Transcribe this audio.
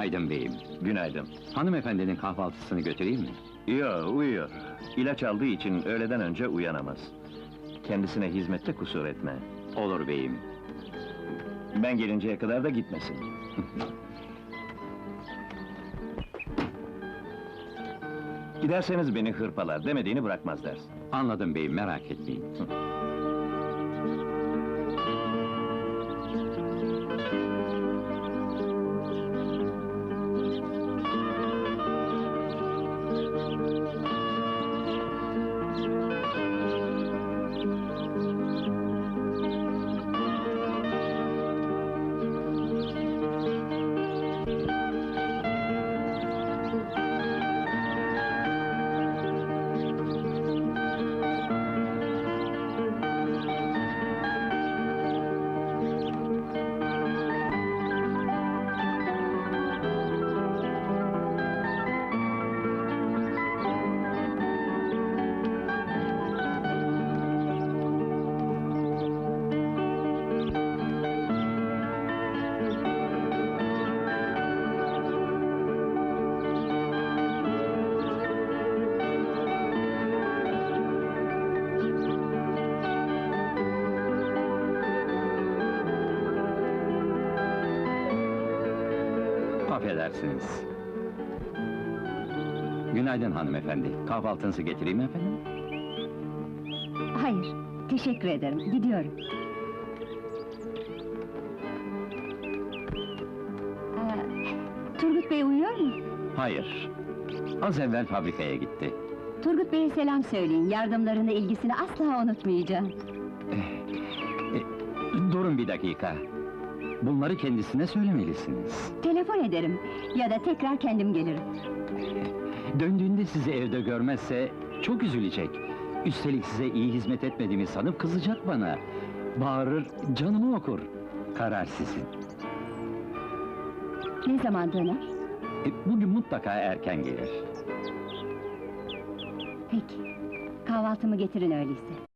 Günaydın beyim. Günaydın. Hanımefendinin kahvaltısını götüreyim mi? Yo, uyuyor. İlaç aldığı için öğleden önce uyanamaz. Kendisine hizmette kusur etme. Olur beyim. Ben gelinceye kadar da gitmesin. Giderseniz beni hırpalar, demediğini bırakmaz dersin. Anladım beyim, merak etmeyin. Affedersiniz. Günaydın hanımefendi. Kahvaltınızı getireyim mi efendim? Hayır, teşekkür ederim. Gidiyorum. Ee, Turgut Bey uyuyor mu? Hayır. Az evvel fabrikaya gitti. Turgut Bey'e selam söyleyin. Yardımlarını, ilgisini asla unutmayacağım. Durun bir dakika. Bunları kendisine söylemelisiniz. Telefon ederim ya da tekrar kendim gelirim. Döndüğünde sizi evde görmezse çok üzülecek. Üstelik size iyi hizmet etmediğimi sanıp kızacak bana. Bağırır, canımı okur. Karar sizin. Ne zaman döner? E, Bugün mutlaka erken gelir. Peki. Kahvaltımı getirin öyleyse.